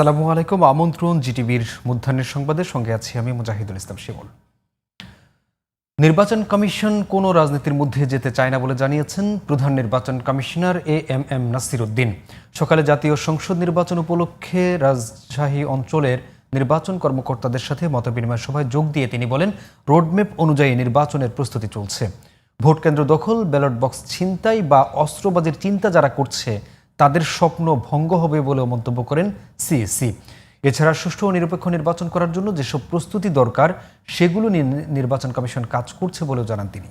আসসালামু আলাইকুম, আমন্ত্রণ জিটিভির মধ্যাহ্নের সংবাদের সঙ্গে আছি আমি মুজাহিদুল ইসলাম শিমুল। নির্বাচন কমিশন কোনো রাজনীতির মধ্যে যেতে চায় না বলে জানিয়েছেন প্রধান নির্বাচন commissioner A M M Nasir Uddin সকালে জাতীয় সংসদ নির্বাচন উপলক্ষে রাজশাহী অঞ্চলের নির্বাচন কর্মকর্তাদের সাথে মতবিনিময় সভায় যোগ দিয়ে তিনি বলেন, রোডম্যাপ অনুযায়ী নির্বাচনের প্রস্তুতি চলছে। ভোট কেন্দ্র দখল, ব্যালট বক্স ছিনতাই বা অস্ত্রবাজির চিন্তা যারা করছে তাদের স্বপ্ন ভঙ্গ হবে বলেও মন্তব্য করেন সিএসি এছাড়া সুষ্ঠু ও নিরপেক্ষ নির্বাচন করার জন্য যেসব প্রস্তুতি দরকার, সেগুলো নিয়ে নির্বাচন কমিশন কাজ করছে বলেও জানান তিনি।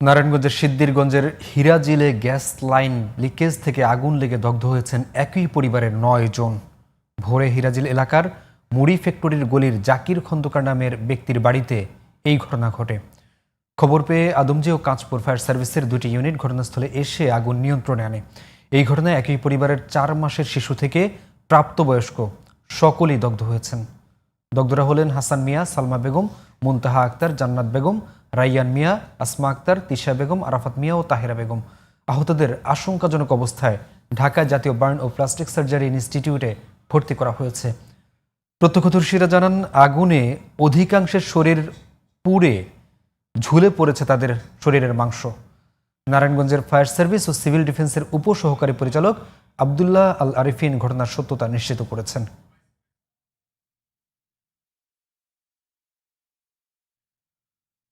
নারায়ণগঞ্জের সিদ্দিরগঞ্জের হিরাজিলে গ্যাস লাইন লিকেজ থেকে আগুন লেগে দগ্ধ হয়েছেন একই পরিবারের নয় জন। ভোরে হিরাজিল এলাকার মুড়ি ফ্যাক্টরির গলির জাকির খন্দকার নামের ব্যক্তির বাড়িতে এই ঘটনা ঘটে। খবর পেয়ে আদমজি ও কাঁচপুর ফায়ার সার্ভিসের দুটি ইউনিট ঘটনাস্থলে এসে আগুন নিয়ন্ত্রণে আনে। এই ঘটনায় একই পরিবারের চার মাসের শিশু থেকে প্রাপ্তবয়স্ক সকলেই দগ্ধ হয়েছেন। দগ্ধরা হলেন হাসান মিয়া, সালমা বেগম, মুনতাহা আক্তার, জান্নাত বেগম, রাইয়ান মিয়া, আসমা আক্তার, তিশা বেগম, আরাফাত মিয়া ও তাহিরা বেগম। আহতদের আশঙ্কাজনক অবস্থায় ঢাকা জাতীয় বার্ন ও প্লাস্টিক সার্জারি ইনস্টিটিউটে ভর্তি করা হয়েছে। প্রত্যক্ষদর্শীরা জানান, আগুনে অধিকাংশের শরীর পুড়ে ঝুলে পড়েছে তাদের শরীরের মাংস। নারায়ণগঞ্জের ফায়ার সার্ভিস ও সিভিল ডিফেন্সের উপসহকারী পরিচালক আবদুল্লাহ আল আরিফিন ঘটনার সত্যতা নিশ্চিত করেছেন।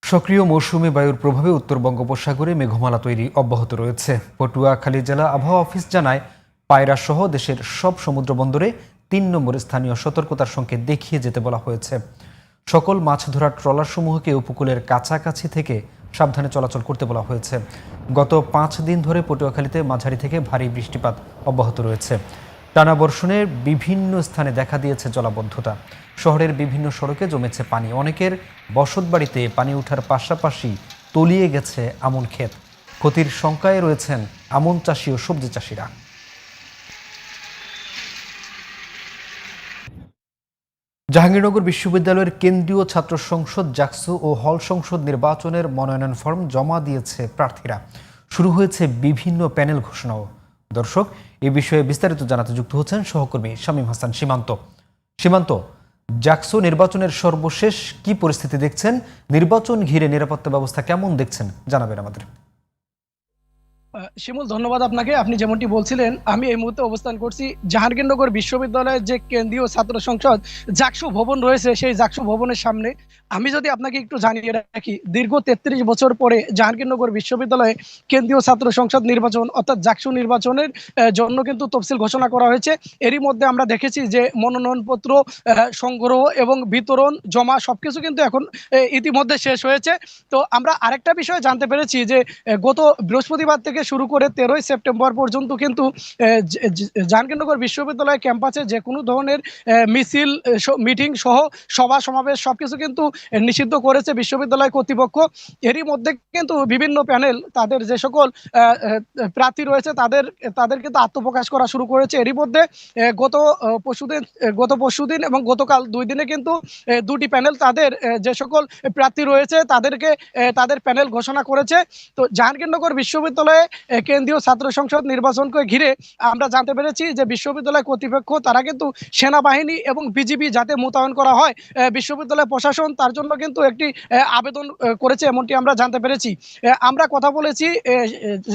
সক্রিয় মৌসুমী বায়ুর প্রভাবে উত্তর বঙ্গোপসাগরে মেঘমালা তৈরি অব্যাহত রয়েছে। পটুয়াখালী জেলা আবহাওয়া অফিস জানায় পায়রা সহ দেশের সব সমুদ্র বন্দরে তিন নম্বরে স্থানীয় সতর্কতার সংকেত দেখিয়ে যেতে বলা হয়েছে। সকল মাছ ধরার ট্রলারসমূহকে উপকূলের কাছাকাছি থেকে সাবধানে চলাচল করতে বলা হয়েছে। গত পাঁচ দিন ধরে পটুয়াখালীতে মাঝারি থেকে ভারী বৃষ্টিপাত অব্যাহত রয়েছে। টানা বর্ষণে বিভিন্ন স্থানে দেখা দিয়েছে জলাবদ্ধতা। শহরের বিভিন্ন সড়কে জমেছে পানি। অনেকের বসতবাড়িতে পানি ওঠার পাশাপাশি তলিয়ে গেছে আমন ক্ষেত। ক্ষতির শঙ্কায় রয়েছেন আমন চাষি ও সবজি চাষিরা। জাহাঙ্গীরনগর বিশ্ববিদ্যালয়ের কেন্দ্রীয় ছাত্র সংসদ জাকসু ও হল সংসদ নির্বাচনের মনোনয়ন ফর্ম জমা দিয়েছে প্রার্থীরা। শুরু হয়েছে বিভিন্ন প্যানেল ঘোষণাও। দর্শক, এ বিষয়ে বিস্তারিত জানাতে যুক্ত হচ্ছেন সহকর্মী শামীম হাসান। সীমান্ত। সীমান্ত, জাকসু নির্বাচনের সর্বশেষ কি পরিস্থিতি দেখছেন? নির্বাচন ঘিরে নিরাপত্তা ব্যবস্থা কেমন দেখছেন? জানাবেন আমাদের। শিমুল, ধন্যবাদ আপনাকে। আপনি যেমনটি বলছিলেন, আমি এই মুহূর্তে অবস্থান করছি জাহাঙ্গীরনগর বিশ্ববিদ্যালয়ের যে কেন্দ্রীয় ছাত্র সংসদ, জাকসু ভবন রয়েছে, সেই জাকসু ভবনের সামনে। আমি যদি আপনাকে একটু জানিয়ে রাখি, দীর্ঘ তেত্রিশ বছর পরে জাহাঙ্গীরনগর বিশ্ববিদ্যালয়ে কেন্দ্রীয় ছাত্র সংসদ নির্বাচন, অর্থাৎ জাকসু নির্বাচনের জন্য কিন্তু তফসিল ঘোষণা করা হয়েছে। এরই মধ্যে আমরা দেখেছি যে মনোনয়নপত্র সংগ্রহ এবং বিতরণ, জমা সবকিছু কিন্তু এখন ইতিমধ্যে শেষ হয়েছে। তো আমরা আরেকটা বিষয় জানতে পেরেছি যে গত বৃহস্পতিবার থেকে শুরু করে তেরোই সেপ্টেম্বর পর্যন্ত কিন্তু জাহাঙ্গীরনগর বিশ্ববিদ্যালয় ক্যাম্পাসে যে কোনো ধরনের মিছিল মিটিং সহ সভা সমাবেশ সবকিছু কিন্তু নিষিদ্ধ করেছে বিশ্ববিদ্যালয় কর্তৃপক্ষ। এরই মধ্যে কিন্তু বিভিন্ন প্যানেল তাদের যে সকল প্রার্থী রয়েছে তাদের তাদের কিন্তু আত্মপ্রকাশ করা শুরু করেছে। এরই মধ্যে গত আহ, পরশুদিন গত পরশুদিন এবং গতকাল দুই দিনে কিন্তু দুটি প্যানেল তাদের যে সকল প্রার্থী রয়েছে তাদেরকে তাদের প্যানেল ঘোষণা করেছে। তো জাহাঙ্গীরনগর বিশ্ববিদ্যালয়ে কেন্দ্রীয় ছাত্র সংসদ নির্বাচনকে ঘিরে আমরা জানতে পেরেছি যে বিশ্ববিদ্যালয় কর্তৃপক্ষ, তারা কিন্তু সেনাবাহিনী এবং বিজিবি যাতে মোতায়েন করা হয় বিশ্ববিদ্যালয় প্রশাসন তার জন্য কিন্তু একটি আবেদন করেছে এমনটি আমরা জানতে পেরেছি। আমরা কথা বলেছি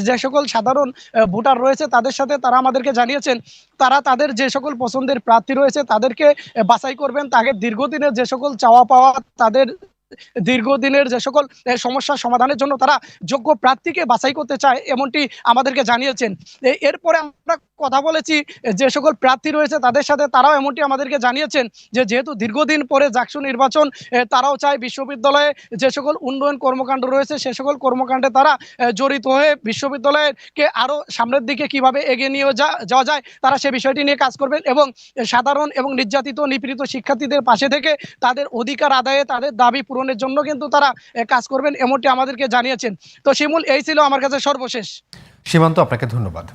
যে সকল সাধারণ ভোটার রয়েছে তাদের সাথে তারা আমাদেরকে জানিয়েছেন, তারা তাদের যে সকল পছন্দের প্রার্থী রয়েছে তাদেরকে বাছাই করবেন। তাকে দীর্ঘদিনের যে সকল চাওয়া পাওয়া তাদের দীর্ঘদিনের যে সকল সমস্যা সমাধানের জন্য তারা যোগ্য প্রার্থীকে বাছাই করতে চায়, এমনটি আমাদেরকে জানিয়েছেন। এরপরে আমরা কথা বলেছি, যে সকল প্রার্থী রয়েছে তাদের সাথে তারাও এমনটি আমাদেরকে জানিয়েছেন যে যেহেতু দীর্ঘদিন পরে জাকসু নির্বাচন তারাও চায় বিশ্ববিদ্যালয়ে যে সকল উন্নয়ন কর্মকাণ্ড রয়েছে সে সকল কর্মকাণ্ডে তারা জড়িত হয়ে বিশ্ববিদ্যালয়কে আরও সামনের দিকে কীভাবে এগিয়ে নিয়ে যাওয়া যায় তারা সে বিষয়টি নিয়ে কাজ করবেন এবং সাধারণ এবং নির্যাতিত নিপীড়িত শিক্ষার্থীদের পাশে থেকে তাদের অধিকার আদায়ে তাদের দাবি পূরণের জন্য কিন্তু তারা কাজ করবেন এমনটি আমাদেরকে জানিয়েছেন। তো শিমুল, এই ছিল আমার কাছে সর্বশেষ। সীমান্ত, আপনাকে ধন্যবাদ।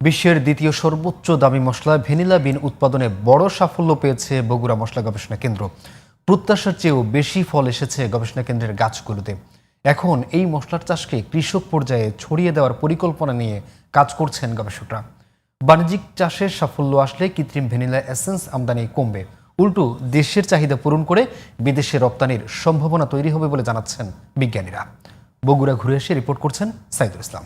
বিশ্বের দ্বিতীয় সর্বোচ্চ দামি মশলা ভ্যানিলা বিন উৎপাদনে বড় সাফল্য পেয়েছে বগুড়া মশলা গবেষণা কেন্দ্র। প্রত্যাশার চেয়েও বেশি ফল এসেছে গবেষণা কেন্দ্রের গাছগুলোতে। এখন এই মশলার চাষকে কৃষক পর্যায়ে ছড়িয়ে দেওয়ার পরিকল্পনা নিয়ে কাজ করছেন গবেষকরা। বাণিজ্যিক চাষের সাফল্য আসলে কৃত্রিম ভ্যানিলা এসেন্স আমদানি কমবে। উল্টো, দেশের চাহিদা পূরণ করে বিদেশে রপ্তানির সম্ভাবনা তৈরি হবে বলে জানাচ্ছেন বিজ্ঞানীরা। বগুড়া ঘুরে এসে রিপোর্ট করছেন সাইদুল ইসলাম।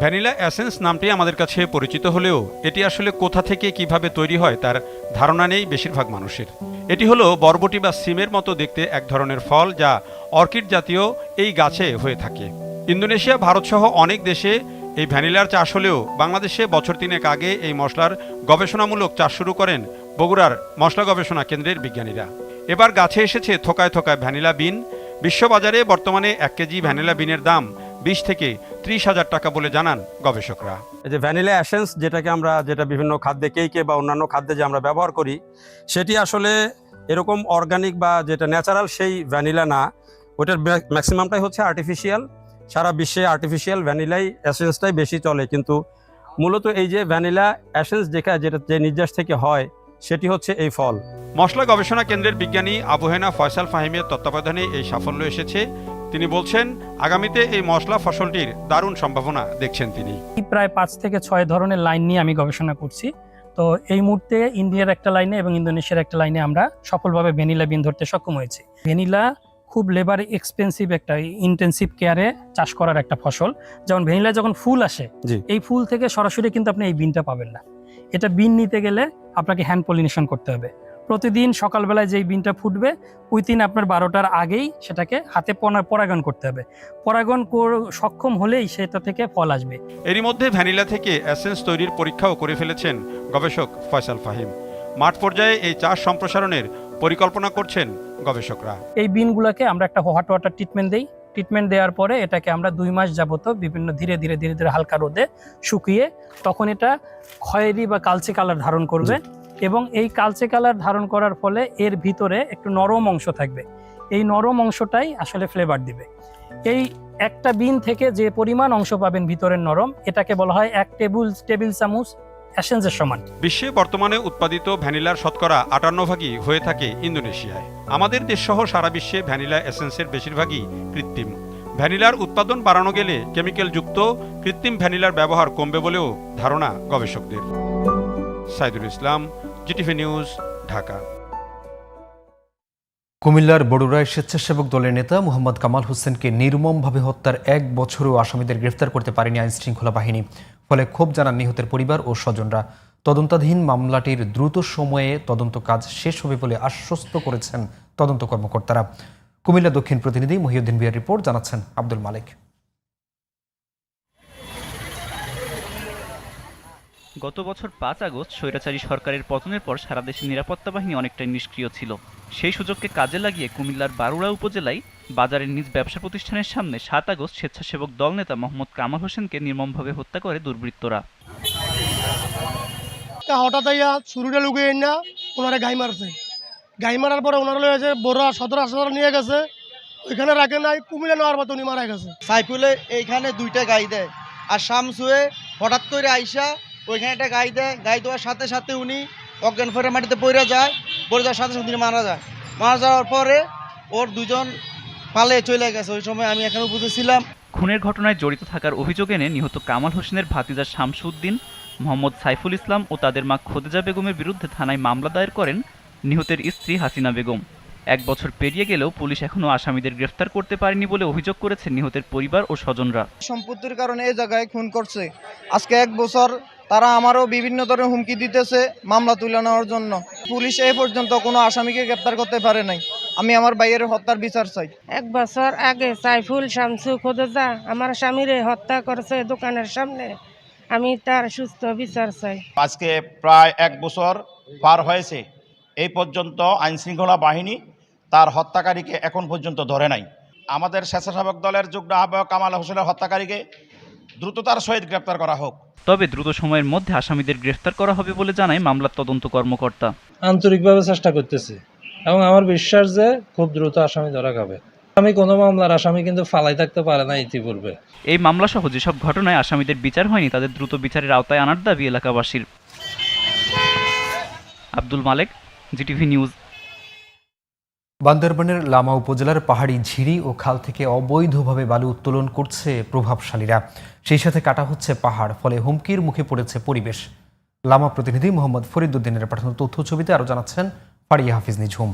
ভ্যানিলা অ্যাসেন্স নামটি আমাদের কাছে পরিচিত হলেও এটি আসলে কোথা থেকে কীভাবে তৈরি হয় তার ধারণা নেই বেশিরভাগ মানুষের। এটি হলো বরবটি বা সিমের মতো দেখতে এক ধরনের ফল যা অর্কিড জাতীয় এই গাছে হয়ে থাকে। ইন্দোনেশিয়া ভারতসহ অনেক দেশে এই ভ্যানিলার চাষ হলেও বাংলাদেশে বছর তিনেক আগে এই মশলার গবেষণামূলক চাষ শুরু করেন বগুড়ার মশলা গবেষণা কেন্দ্রের বিজ্ঞানীরা। এবার গাছে এসেছে থোকায় থোকায় ভ্যানিলা বিন। বিশ্ববাজারে বর্তমানে এক কেজি ভ্যানিলা বিনের দাম বিশ থেকে ত্রিশ হাজার টাকা বলে জানান গবেষকরা। এই যে ভ্যানিলা অ্যাসেন্স যেটাকে আমরা যেটা বিভিন্ন খাদ্যে কেকে বা অন্যান্য খাদ্যে যে আমরা ব্যবহার করি সেটি আসলে এরকম অর্গানিক বা যেটা ন্যাচারাল সেই ভ্যানিলা না। ওটার ম্যাক্সিমামটাই হচ্ছে আর্টিফিশিয়াল সারা বিশ্বে আর্টিফিশিয়াল ভ্যানিলাই অ্যাসেন্সটাই বেশি চলে। কিন্তু মূলত এই যে ভ্যানিলা অ্যাসেন্স যেটা যেটা যে নির্যাস থেকে হয় সেটি হচ্ছে এই ফল। মশলা গবেষণা কেন্দ্রের বিজ্ঞানী আবুহেনা ফয়সাল ফাহিমের তত্ত্বাবধানে এই সাফল্য এসেছে। তিনি বলছেন আগামীতে এই মশলা ফসলটির দারুণ সম্ভাবনা দেখছেন তিনি। প্রায় পাঁচ থেকে ছয় ধরনের লাইন নিয়ে আমি গবেষণা করছি। তো এই মুহূর্তে ইন্ডিয়ার একটা লাইনে এবং ইন্দোনেশিয়ার একটা লাইনে আমরা সফলভাবে ভ্যানিলা বিন ধরতে সক্ষম হয়েছি। ভ্যানিলা খুব লেবার এক্সপেন্সিভ একটা ইন্টেন্সিভ কেয়ারে চাষ করার একটা ফসল। যেমন ভ্যানিলা যখন ফুল আসে। এই ফুল থেকে সরাসরি কিন্তু আপনি এই বিনটা পাবেন না। এটা বিন নিতে গেলে আপনাকে হ্যান্ড পলিনেশন করতে হবে। প্রতিদিন সকালবেলায় যেই বিনটা ফুটবে উইথিন আপনার বারোটার আগেই সেটাকে হাতে পরাগন করতে হবে। পরাগন কর- সক্ষম হলেই সেটা থেকে ফল আসবে। এরই মধ্যে ভ্যানিলা থেকে অ্যাসেন্স তৈরির পরীক্ষাও করে ফেলেছেন গবেষক ফয়সাল ফাহিম। মাঠ পর্যায়ে এই চাষ সম্প্রসারণের পরিকল্পনা করছেন গবেষকরা। এই বিনগুলোকে আমরা একটা হট ওয়াটার ট্রিটমেন্ট দিই। ট্রিটমেন্ট দেওয়ার পরে এটাকে আমরা দুই মাস যাবত বিভিন্ন ধীরে ধীরে ধীরে ধীরে হালকা রোদে শুকিয়ে তখন এটা খয়েরি বা কালচে কালার ধারণ করবে। এবং এই কালচে কালার ধারণ করার ফলে এর ভিতরে একটু নরম অংশ থাকবে। এই নরম অংশটাই আসলে ফ্লেভার দিবে। এই একটা বিন থেকে যে পরিমাণ অংশ পাবেন ভিতরের নরম, এটাকে বলা হয় এক টেবিল টেবিল চামচ অ্যাসেন্সের সমান। বিশ্বে বর্তমানে উৎপাদিত ভ্যানিলার শতকরা আটান্ন ভাগই হয়ে থাকে ইন্দোনেশিয়ায়। আমাদের দেশসহ সারা বিশ্বে ভ্যানিলা এসেন্সের বেশিরভাগই কৃত্রিম। ভ্যানিলার উৎপাদন বাড়ানো গেলে কেমিক্যালযুক্ত কৃত্রিম ভ্যানিলার ব্যবহার কমবে বলেও ধারণা গবেষকদের। Saidul Islam GTV news, Dhaka. কুমিল্লার বড়ুরায় স্বেচ্ছাসেবক দলের নেতা মোহাম্মদ কামাল হোসেনকে নির্মমভাবে হত্যার এক বছরেও আসামিদের গ্রেফতার করতে পারেনি আইন শৃঙ্খলা বাহিনী, ফলে ক্ষোভ জানান নিহতের পরিবার ও স্বজনরা। তদন্তাধীন মামলাটির দ্রুত সময়ে তদন্ত কাজ শেষ হবে বলে আশ্বস্ত করেছেন তদন্ত কর্মকর্তারা। কুমিল্লা দক্ষিণ প্রতিনিধি মহিউদ্দিন বিয়ার রিপোর্ট জানাচ্ছেন আব্দুল মালিক। গত বছর পাঁচ আগস্ট স্বৈরাচারী সরকারের পতনের পর সারা দেশের নিরাপত্তা বাহিনী অনেকটাই নিষ্ক্রিয় ছিল। সেই সুযোগকে কাজে লাগিয়ে কুমিল্লার বারুড়া উপজেলায় বাজারের নিজ ব্যবসা প্রতিষ্ঠানের সামনে সাত আগস্ট স্বেচ্ছাসেবক দল নেতা মোহাম্মদ কামাল হোসেনকে নির্মমভাবে হত্যা করে দুর্বৃত্তরা। তা হঠাৎ আইয়া শুরুটা লুকিয়ে না ওনারা গাই মারছে। গাই মারার পরে ওনারা লয়েছে বড় সদর হাসপাতাল নিয়ে গেছে ওইখানে রাখে নাই কুমিল্লা নেওয়ার মতো উনি মারা গেছে। সাইফুলে এইখানে দুইটা গাই দেয়। আর শামসুয়ে হঠাৎ করে আইসা ওইখানে একটা গাই দেয় গাই দেওয়ার সাথে সাথে উনি অজ্ঞান ফেরে মাটিতে পড়ে যায় পড়ে যাওয়ার সাথে সাথে উনি মারা যায়। মারা যাওয়ার পরে ওর দুজন পালে চলে গেছে। ওই সময় আমি এখানে উপস্থিত ছিলাম। খুনের ঘটনায় জড়িত থাকার অভিযোগ এনে নিহত কামাল হোসেনের ভাতিজা শামসুদ্দিন মোহাম্মদ সাইফুল ইসলাম ও তাদের মা খোদেজা বেগমের বিরুদ্ধে থানায় মামলা দায়ের করেন নিহতের স্ত্রী হাসিনা বেগম। এক বছর পেরিয়ে গেলেও পুলিশ এখনও আসামিদের গ্রেফতার করতে পারেনি বলে অভিযোগ করেছে নিহতের পরিবার ও স্বজনরা। সম্পত্তির কারণে এই জায়গায় খুন করছে। আজকে এক বছর তারা আমারও বিভিন্ন ধরনের হুমকি দিতেছে মামলা তুলে নেওয়ার জন্য। পুলিশ এই পর্যন্ত কোনো আসামিকে গ্রেপ্তার করতে পারে নাই। আমি আমার ভাইয়ের হত্যার বিচার চাই। এক বছর আগে সাইফুল শামসু খোদজা আমার স্বামীরে হত্যা করেছে দোকানের সামনে। আমি তার সুস্থ বিচার চাই। আজকে প্রায় এক বছর পার হয়েছে। এই পর্যন্ত আইনশৃঙ্খলা বাহিনী তার হত্যাকারীকে এখন পর্যন্ত ধরে নাই। আমাদের স্বেচ্ছাসেবক দলের যুগ্ম আহ্বায়ক কামাল হোসেনের হত্যাকারীকে দ্রুততার সহিত গ্রেপ্তার করা হোক। তবে দ্রুত সময়ের মধ্যে আসামিদের গ্রেফতার করা হবে বলে জানায় মামলার তদন্ত কর্মকর্তা। আন্তরিকভাবে চেষ্টা করতেছি এবং আমার বিশ্বাস যে খুব দ্রুত আসামি ধরা খাবে। আমি কোনো মামলার আসামি কিন্তু ফালাই থাকতে পারে না ইতিপূর্বে। এই মামলাসহ যেসব ঘটনায় আসামিদের বিচার হয়নি তাদের দ্রুত বিচারের আওতায় আনার দাবি এলাকাবাসীর। Abdul Malek GTV news. বান্দরবানের লামা উপজেলার পাহাড়ি ঝিরি ও খাল থেকে অবৈধভাবে বালু উত্তোলন করছে প্রভাবশালীরা। সেই সাথে কাটা হচ্ছে পাহাড়, ফলে হুমকির মুখে পড়েছে পরিবেশ। লামা প্রতিনিধি মোহাম্মদ ফরিদুদ্দিনের পাঠানো তথ্য ছবিতে আরও জানাচ্ছেন ফারিয়া হাফিজ নিঝুম।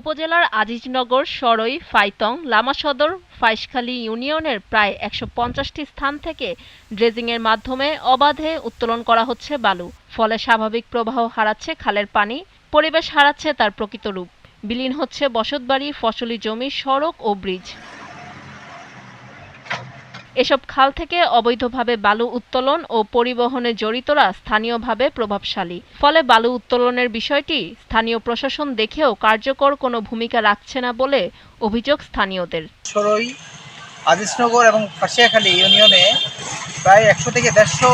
উপজেলার আজিজনগর, সরই, ফাইতং, লামা সদর, ফাইশখালী ইউনিয়নের প্রায় একশো পঞ্চাশটি স্থান থেকে ড্রেজিংয়ের মাধ্যমে অবাধে উত্তোলন করা হচ্ছে বালু। ফলে স্বাভাবিক প্রবাহ হারাচ্ছে খালের পানি, পরিবেশ হারাচ্ছে তার প্রকৃত রূপ। বিলীন হচ্ছে বসতবাড়ি, ফসলি জমি, সড়ক ও ব্রিজ। এসব খাল থেকে অবৈধভাবে বালু উত্তোলন ও পরিবহনে জড়িতরা স্থানীয়ভাবে প্রভাবশালী। ফলে বালু উত্তোলনের বিষয়টি স্থানীয় প্রশাসন দেখেও কার্যকর কোনো ভূমিকা রাখছে না বলে অভিযোগ স্থানীয়দের। সরই আজিজনগর এবং ফাঁসিয়াখালী ইউনিয়নে প্রায় একশো থেকে দেড়শো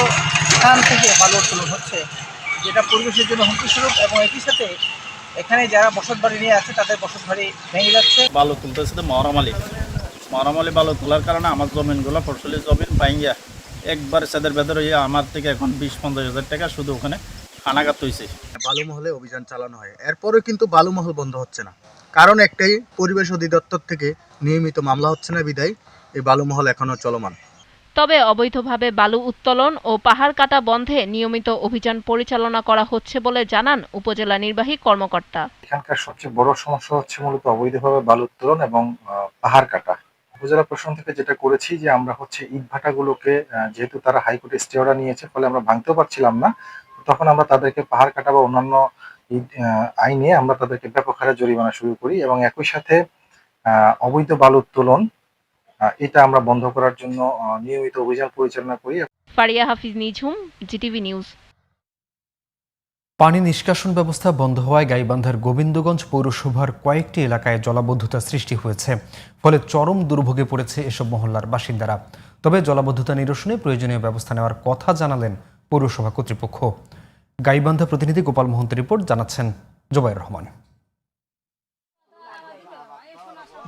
স্থান থেকে বালু উত্তোলন হচ্ছে যেটা পরিবেশের জন্য হুমকিস্বরূপ এবং একই সাথে এখানে যারা বসত বাড়ি নিয়ে আছে তাদের বসত বাড়ি ভেঙে যাচ্ছে। বালু তুলতেছে তো মহরমালি বালু তোলার কারণে আমার জমিনগুলো ফসলি জমিন পাইয়া একবার সেদের বেদর হয়ে আমার থেকে এখন বিশ পঞ্চাশ হাজার টাকা শুধু ওখানে খানাগাত হয়েছে বালুমহলে অভিযান চালানো হয়। এরপরে কিন্তু বালুমহল বন্ধ হচ্ছে না। কারণ একটাই পরিবেশ অধিদপ্তর থেকে নিয়মিত মামলা হচ্ছে না বিদায়। এই বালুমহল এখনও চলমান। তবে অবৈধভাবে বালু উত্তোলন ও পাহাড় কাটা বন্ধে নিয়মিত অভিযান পরিচালনা করা হচ্ছে বলে জানান উপজেলা নির্বাহী কর্মকর্তা। এখানকার সবচেয়ে বড় সমস্যা হচ্ছে মূলত অবৈধভাবে বালু উত্তোলন এবং আহ, পাহাড় কাটা। উপজেলা প্রশাসন থেকে যেটা করেছি যে আমরা হচ্ছে ইট ভাটাগুলোকে যেহেতু তারা হাইকোর্টে স্টে অর্ডার নিয়েছে, ফলে আমরা ভাঙতেও পারছিলাম না তখন আমরা তাদেরকে পাহাড় কাটা বা অন্যান্য আইনে আমরা তাদেরকে ব্যাপক হারে জরিমানা শুরু করি এবং একই সাথে অবৈধ বালু উত্তোলন এটা আমরা বন্ধ করার জন্য নিয়মিত অভিযান পরিচালনা করি। Faria Hafiz Nijhum, GTV news. পানি নিষ্কাশন ব্যবস্থা বন্ধ হওয়ায় গাইবান্ধার গোবিন্দগঞ্জ পৌরসভার কয়েকটি এলাকায় জলাবদ্ধতা সৃষ্টি হয়েছে। ফলে চরম দুর্ভোগে পড়েছে এসব মহল্লার বাসিন্দারা। তবে জলাবদ্ধতা নিরসনে প্রয়োজনীয় ব্যবস্থা নেওয়ার কথা জানালেন পৌরসভা কর্তৃপক্ষ। গাইবান্ধা প্রতিনিধি গোপাল মোহন্তের রিপোর্ট জানাচ্ছেন জোবাইর রহমান।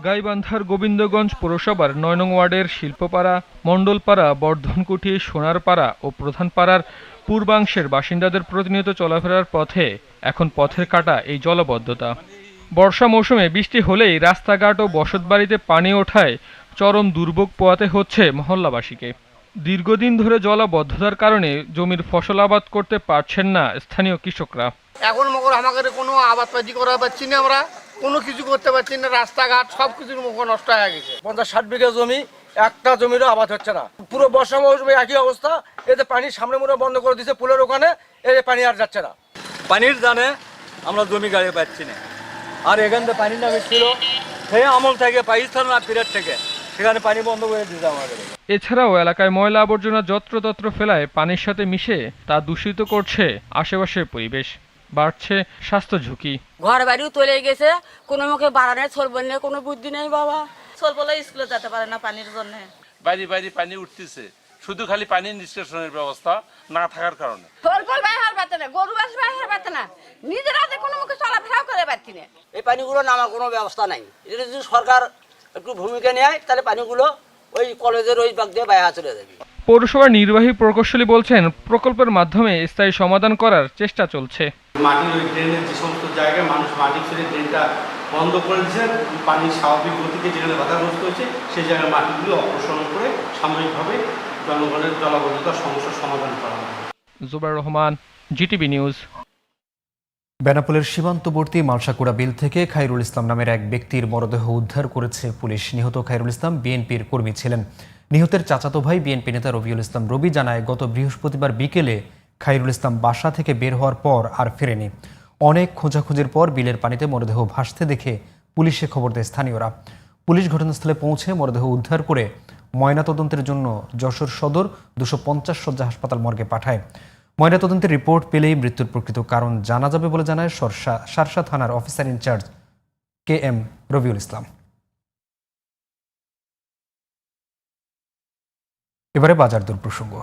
গাইবান্ধার গোবিন্দগঞ্জ পৌরসভার নয় নং ওয়ার্ডের শিল্পপাড়া, মণ্ডলপাড়া, বর্ধনকুঠি, সোনারপাড়া ও প্রধানপাড়ার পূর্বাংশের বাসিন্দাদের প্রতিনিয়ত চলাফেরার পথে এখন পথের কাটা এই জলবদ্ধতা। বর্ষা মৌসুমে বৃষ্টি হলেই রাস্তাঘাট ও বসতবাড়িতে পানি ওঠায় চরম দুর্ভোগ পোয়াতে হচ্ছে মহল্লাবাসীকে। দীর্ঘদিন ধরে জলাবদ্ধতার কারণে জমির ফসল আবাদ করতে পারছেন না স্থানীয় কৃষকরা। এখন মগর আমাদের কোনো আবাদপাতি করা পাচ্ছি না আমরা কোনো কিছু করতে পারছি না রাস্তাঘাট সব কিছুর মুখ নষ্ট হয়ে গেছে। পঞ্চাশ ষাট বিঘা জমি একটা জমিরও আবাদ হচ্ছে না। পুরো বর্ষা মৌসুমে একই অবস্থা। এতে পানি সামনে মুড়ে বন্ধ করে দিচ্ছে পুলের ওখানে এই পানি আর যাচ্ছে না। পানির জানে আমরা জমি গাড়ি পাচ্ছি না। আর এখান থেকে পানি নামে ছিল সেই আমল থেকে পাকিস্তান না পিরিয়ড থেকে সেখানে পানি বন্ধ করে দিতে আমাদের। এছাড়াও এলাকায় ময়লা আবর্জনা যত্রতত্র ফেলায় পানির সাথে মিশে তা দূষিত করছে আশেপাশের পরিবেশ। বাড়ছে স্বাস্থ্য ঝুঁকি। ঘর বাড়িও চলে গেছে কোনো মুখে বাড়ানোর চলবে না কোনো বুদ্ধি নেই বাবা। ছোট বলে স্কুলে যেতে পারে না পানির জন্য। বাইরে বাইরে পানি উঠতেছে। শুধু খালি পানি নিষ্কাশনের ব্যবস্থা না থাকার কারণে। ফল বাইহার পাতে না গরু বাস বাইহার পাতে না। নিজের হাতে কোনো মুখে চলাফেরাও করে পারছি না। এই পানিগুলো নামার কোনো ব্যবস্থা নাই। এটা যদি সরকার একটু ভূমিকা নেয় তাহলে পানিগুলো ওই কলেজের ওই বাগ দিয়ে বাইরে চলে যাবে। পৌরসভার নির্বাহী প্রকৌশলী বলছেন প্রকল্পের মাধ্যমে স্থায়ী সমাধান করার চেষ্টা চলছে। মাটির ওই ড্রেনের যে সমস্ত জায়গায় মানুষ মাটি ছেড়ে ড্রেনটা বন্ধ করে দিয়েছে পানির স্বাভাবিক গতিকে যেখানে বাধাগ্রস্ত হয়েছে সেই জায়গায় মাটিগুলো অপসারণ করে সাময়িকভাবে জনগণের জলাবদ্ধতার সমস্যার সমাধান করা হবে। Zubair Rahman GTV news. বেনাপোলের সীমান্তবর্তী মালসাকুড়া বিল থেকে খাইরুল ইসলাম নামের এক ব্যক্তির মরদেহ উদ্ধার করেছে পুলিশ। নিহত খাইরুল ইসলাম বিএনপির কর্মী ছিলেন। নিহতের চাচাতো ভাই বিএনপি নেতা রবিউল ইসলাম রবি জানায় গত বৃহস্পতিবার বিকেলে খাইরুল ইসলাম বাসা থেকে বের হওয়ার পর আর ফেরেনি। অনেক খোঁজাখুঁজির পর বিলের পানিতে মরদেহ ভাসতে দেখে পুলিশে খবর দেয় স্থানীয়রা। পুলিশ ঘটনাস্থলে পৌঁছে মরদেহ উদ্ধার করে ময়নাতদন্তের জন্য যশোর সদর দুশো পঞ্চাশ শয্যা হাসপাতাল মর্গে পাঠায়। ময়নাতদন্তের রিপোর্ট পেলেই মৃত্যুর প্রকৃত কারণ জানা যাবে বলে জানায় সরসা সারসা থানার officer incharge K M Robiul Islam. এবারে বাজার দর প্রসঙ্গ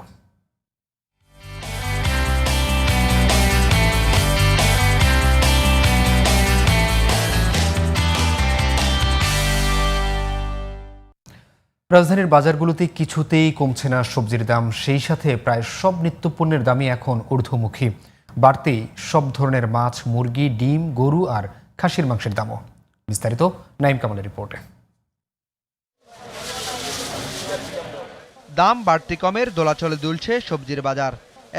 রাজধানীর বাজারগুলোতে কিছুতেই কমছে না সবজির দাম, সেই সাথে প্রায় সব নিত্যপণ্যের দামই এখন ঊর্ধ্বমুখী। বাড়তি সব ধরনের মাছ, মুরগি, ডিম, গরু আর খাসির মাংসের দামও। বিস্তারিত নাইম কামালের রিপোর্টে। দাম বাড়তি কমের দোলাচলে দুলছে সবজির বাজার।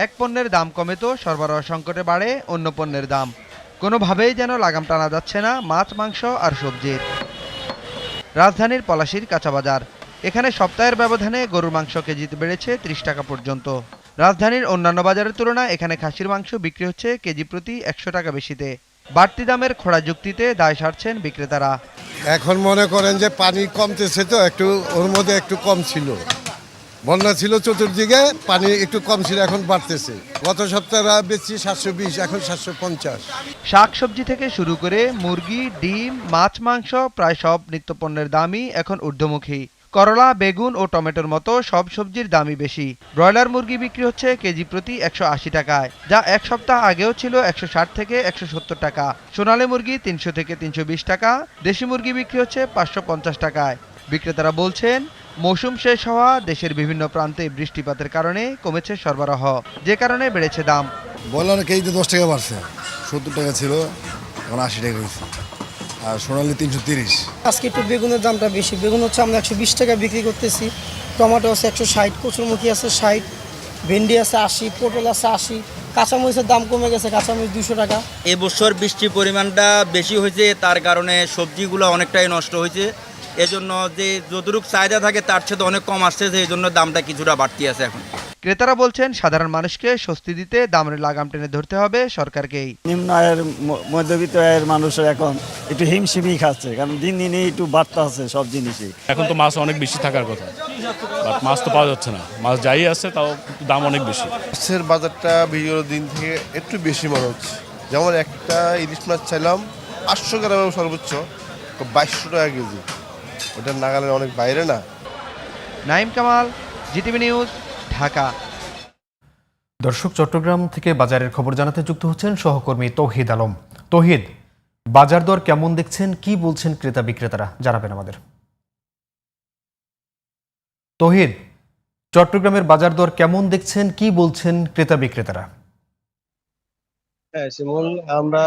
এক পণ্যের দাম কমে তো সরবরাহ সংকটে বাড়ে অন্য পণ্যের দাম। কোনোভাবেই যেন লাগাম টানা যাচ্ছে না মাছ, মাংস আর সবজির। রাজধানীর পলাশির কাঁচা বাজার। এখানে সপ্তাহের ব্যবধানে গরুর মাংস কেজিতে বেড়েছে ত্রিশ টাকা পর্যন্ত। রাজধানীর অন্যান্য বাজারের তুলনায় এখানে খাসির মাংস বিক্রি হচ্ছে কেজি প্রতি একশো টাকা বেশিতে। বাড়তি দামের খোড়া যুক্তিতে দায় সারছেন বিক্রেতারা। এখন মনে করেন যে পানি কমতেছে তো একটু ওর মধ্যে একটু কম ছিল। বন্যা ছিল চতুর্দিকে পানি একটু কম ছিল এখন বাড়তেছে। গত সপ্তাহে বেশি সাতশো বিশ এখন সাতশো পঞ্চাশ। শাক সবজি থেকে শুরু করে মুরগি ডিম মাছ মাংস প্রায় সব নিত্যপণ্যের দামই এখন ঊর্ধ্বমুখী। করলা, বেগুন ও টমেটোর মতো সব সবজির দামই বেশি। ব্রয়লার মুরগি বিক্রি হচ্ছে কেজি প্রতি একশো আশি টাকায়, যা এক সপ্তাহ আগেও ছিল একশো ষাট থেকে একশো সত্তর টাকা। সোনালী মুরগি তিনশো থেকে তিনশো বিশ টাকা, দেশি মুরগি বিক্রি হচ্ছে পাঁচশো পঞ্চাশ টাকায়। বিক্রেতারা বলছেন, মৌসুম শেষ হওয়া দেশের বিভিন্ন প্রান্তে বৃষ্টিপাতের কারণে কমেছে সরবরাহ, যে কারণে বেড়েছে দাম। বললাম কেজিতে দশ টাকা বাড়ছে, সত্তর টাকা ছিল, এখন আশি টাকা হয়েছে। আর সোনালি তিনশো তিরিশ। আজকে একটু বেগুনের দামটা বেশি। বেগুন হচ্ছে আমরা একশো বিশ টাকা বিক্রি করতেছি। টমেটো আছে একশো ষাট কচুরমুখী আছে ষাট ভেন্ডি আছে আশি পটল আছে আশি। কাঁচামরিচের দাম কমে গেছে কাঁচামরিচ দুশো টাকা। এবছর বৃষ্টির পরিমাণটা বেশি হয়েছে তার কারণে সবজিগুলো অনেকটাই নষ্ট হয়েছে। এজন্য যে যতটুকু চাহিদা থাকে তার সাথে অনেক কম আসছে এই জন্য দামটা কিছুটা বাড়তি আছে এখন। ক্রেতারা বলছেন সাধারণ মানুষকে স্বস্তি দিতে দামের লাগাম টেনে ধরতে হবে সরকারকেই। নিম্ন আয়ের মধ্যবিত্ত আয়ের মানুষের এখন একটু হিমশিমই খাচ্ছে কারণ দিন দিনই একটু বাড়তে আছে সব জিনিসই। এখন তো মাছ অনেক বেশি থাকার কথা। বাট মাছ তো পাওয়া যাচ্ছে না। মাছ যাই আছে তাও দাম অনেক বেশি। মাছের বাজারটা বিগত দিন থেকে একটু বেশি মনে হচ্ছে। যেমন একটা ইলিশ মাছ চাইলাম আটশো গ্রামের সর্বোচ্চ বাইশশো টাকা কেজি। ওটার নাগালের অনেক বাইরে না। Naim Kamal GTV news Dhaka. দর্শক চট্টগ্রাম থেকে বাজারের খবর জানাতে যুক্ত হচ্ছেন সহকর্মী তৌহিদ আলম। তৌহিদ বাজার দর কেমন দেখছেন? কি বলছেন ক্রেতা বিক্রেতারা? জানাবেন আমাদের। তৌহিদ চট্টগ্রামের বাজার দর কেমন দেখছেন? কি বলছেন ক্রেতা বিক্রেতারা? হ্যাঁ শিমুল, আমরা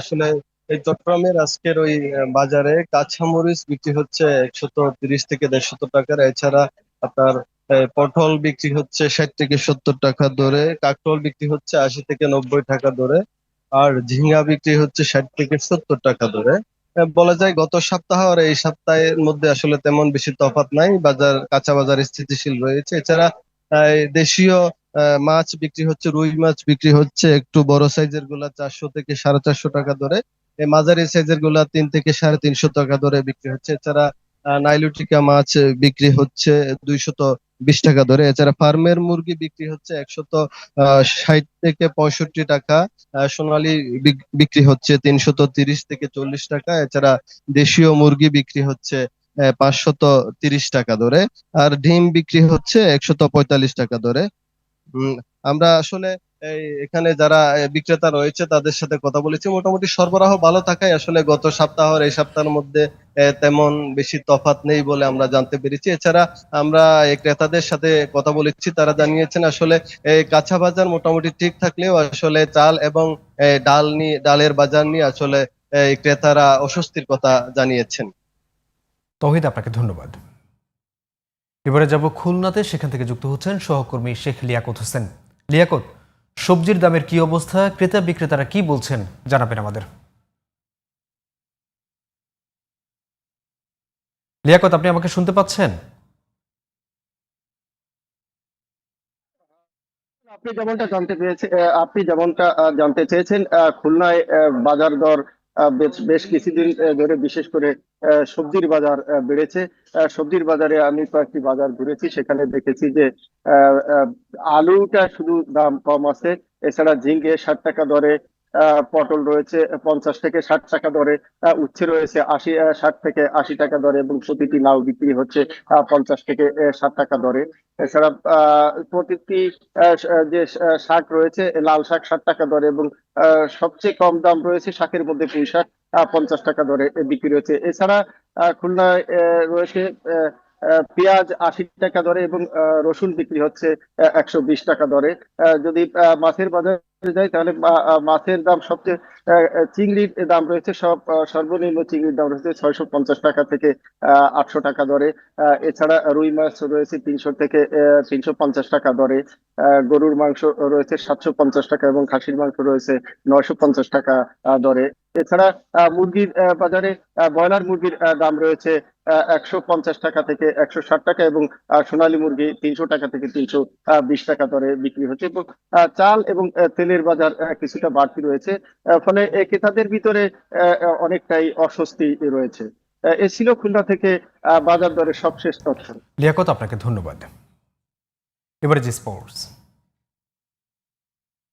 আসলে এই চট্টগ্রামের আজকের ওই বাজারে কাঁচামরিচ বিক্রি হচ্ছে একশত তিরিশ থেকে দেড়শত টাকার। এছাড়া আপনার পটল বিক্রি হচ্ছে ষাট থেকে সত্তর টাকা দরে, কাঁকরোল বিক্রি হচ্ছে আশি থেকে নব্বই টাকা দরে। আর ঝিঙ্গা বিক্রি হচ্ছে ষাট থেকে সত্তর টাকা আহ, বলা যায় গত সপ্তাহ আর এই সপ্তাহের মধ্যে আসলে তেমন বেশি তফাৎ নাই। বাজার কাঁচা বাজার স্থিতিশীল রয়েছে। এছাড়া দেশীয় মাছ বিক্রি হচ্ছে রুই মাছ বিক্রি হচ্ছে একটু বড় সাইজেরগুলা চারশো থেকে সাড়ে চারশো টাকা ধরে। মাঝারি সাইজেরগুলা তিন থেকে সাড়ে তিনশো টাকা ধরে বিক্রি হচ্ছে। এছাড়া নাইলুটিকা মাছ বিক্রি হচ্ছে দুইশত বিশ টাকা ধরে। এছাড়া ফার্মের মুরগি বিক্রি হচ্ছে একশত ষাট থেকে পঁয়ষট্টি টাকা। সোনালি বিক্রি হচ্ছে তিনশত তিরিশ থেকে চল্লিশ টাকা। এছাড়া দেশীয় মুরগি বিক্রি হচ্ছে পাঁচশত তিরিশ টাকা ধরে। আর ডিম বিক্রি হচ্ছে একশত পঁয়তাল্লিশ টাকা ধরে। আমরা আসলে এখানে যারা বিক্রেতা রয়েছে, তাদের সাথে কথা বলেছি। মোটামুটি সরবরাহ ভালো থাকায় আসলে গত সপ্তাহ এই সপ্তাহের মধ্যে তেমন বেশি তফাৎ নেই বলে আমরা জানতে পেরেছি। এছাড়া আমরা ক্রেতাদের সাথে কথা বলেছি, তারা জানিয়েছেন আসলে কাঁচা বাজার মোটামুটি ঠিক থাকলেও আসলে চাল এবং ডাল নিয়ে ডালের বাজার নিয়ে আসলে ক্রেতারা অস্বস্তির কথা জানিয়েছেন। তৌহিদ, আপনাকে ধন্যবাদ। এবারে যাব খুলনাতে, সেখান থেকে যুক্ত হচ্ছেন সহকর্মী শেখ লিয়াকত হোসেন। লিয়াকত সবজির দামের কি অবস্থা? ক্রেতা বিক্রেতারা কি বলছেন? জানাবেন আমাদের। লিয়াকত, আপনি আমাকে শুনতে পাচ্ছেন? আপনি যেমনটা জানতে পেরেছে আপনি যেমনটা জানতে চেয়েছেন খুলনায় বাজার দর বেশ কিছুদিন ধরে বিশেষ করে সবজির বাজার বেড়েছে। সবজির বাজারে আমি কয়েকটি বাজার ঘুরেছি, সেখানে দেখেছি যে আলুটা শুধু দাম কম আছে। এছাড়া ঝিঙ্গে ষাট টাকা দরে পটল রয়েছে পঞ্চাশ থেকে ষাট টাকা দরে উচ্ছে রয়েছে আশি ষাট থেকে আশি টাকা দরে এবং প্রতিটি লাউ বিক্রি হচ্ছে পঞ্চাশ থেকে ষাট টাকা দরে। এছাড়া প্রতিটি যে শাক রয়েছে লাল শাক ষাট টাকা দরে এবং সবচেয়ে কম দাম রয়েছে শাকের মধ্যে পুঁই শাক পঞ্চাশ টাকা দরে বিক্রি হচ্ছে। এছাড়া খুলনায় রয়েছে আহ, পেঁয়াজ আশি টাকা দরে এবং রসুন বিক্রি হচ্ছে একশো বিশ টাকা দরে। যদি মাছের বাজারে যাই তাহলে মাছের দাম সবচেয়ে চিংড়ির দাম রয়েছে সব সর্বনিম্ন চিংড়ির দাম রয়েছে ছয়শো পঞ্চাশ টাকা থেকে আটশো টাকা দরে। এছাড়া রুই মাছ রয়েছে তিনশো থেকে তিনশো পঞ্চাশ টাকা দরে। গরুর মাংস রয়েছে সাতশো পঞ্চাশ টাকা এবং খাসির মাংস রয়েছে নয়শো পঞ্চাশ টাকা দরে। এছাড়া মুরগির বাজারে ব্রয়লার মুরগির দাম রয়েছে একশো পঞ্চাশ টাকা থেকে একশো ষাট টাকা এবং সোনালী মুরগি তিনশো টাকা থেকে তিনশো বিশ টাকা দরে বিক্রি হচ্ছে। এবং চাল এবং তেলের বাজার কিছুটা বাড়তি রয়েছে ফলে ক্রেতাদের ভিতরে অনেকটাই অস্বস্তি রয়েছে। এ ছিল খুলনা থেকে বাজার দরের সবশেষ তথ্য। লিয়াকত, আপনাকে ধন্যবাদ। এবারে যে স্পোর্টস